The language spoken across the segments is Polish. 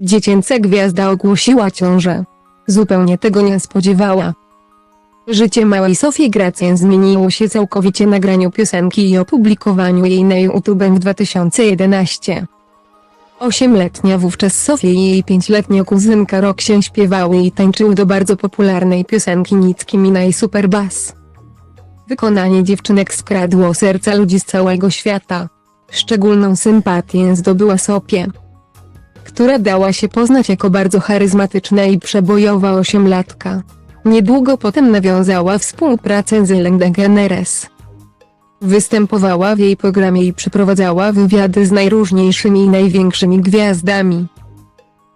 Dziecięca gwiazda ogłosiła ciążę. Zupełnie tego nie spodziewała. Życie małej Sofii Gracjan zmieniło się całkowicie nagraniu piosenki i opublikowaniu jej na YouTube w 2011. Ośmioletnia wówczas Sofia i jej pięcioletnia kuzynka Roxie śpiewały i tańczyły do bardzo popularnej piosenki Nicki Mina i Super Bass. Wykonanie dziewczynek skradło serca ludzi z całego świata. Szczególną sympatię zdobyła Sopie, która dała się poznać jako bardzo charyzmatyczna i przebojowa osiemlatka. Niedługo potem nawiązała współpracę z Ellen DeGeneres. Występowała w jej programie i przeprowadzała wywiady z najróżniejszymi i największymi gwiazdami.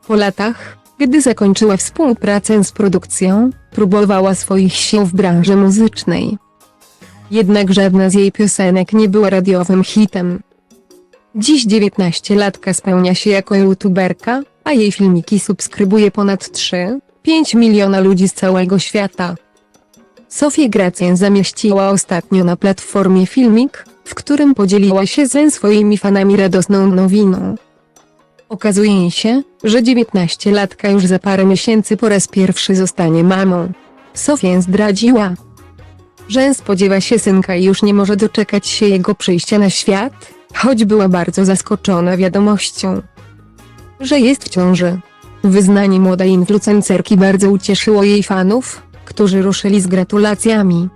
Po latach, gdy zakończyła współpracę z produkcją, próbowała swoich sił w branży muzycznej. Jednak żadna z jej piosenek nie była radiowym hitem. Dziś 19-latka spełnia się jako youtuberka, a jej filmiki subskrybuje ponad 3,5 miliona ludzi z całego świata. Sofia Gracjan zamieściła ostatnio na platformie filmik, w którym podzieliła się ze swoimi fanami radosną nowiną. Okazuje się, że 19-latka już za parę miesięcy po raz pierwszy zostanie mamą. Sofia zdradziła, że spodziewa się synka i już nie może doczekać się jego przyjścia na świat, choć była bardzo zaskoczona wiadomością, że jest w ciąży. Wyznanie młodej influencerki bardzo ucieszyło jej fanów, którzy ruszyli z gratulacjami.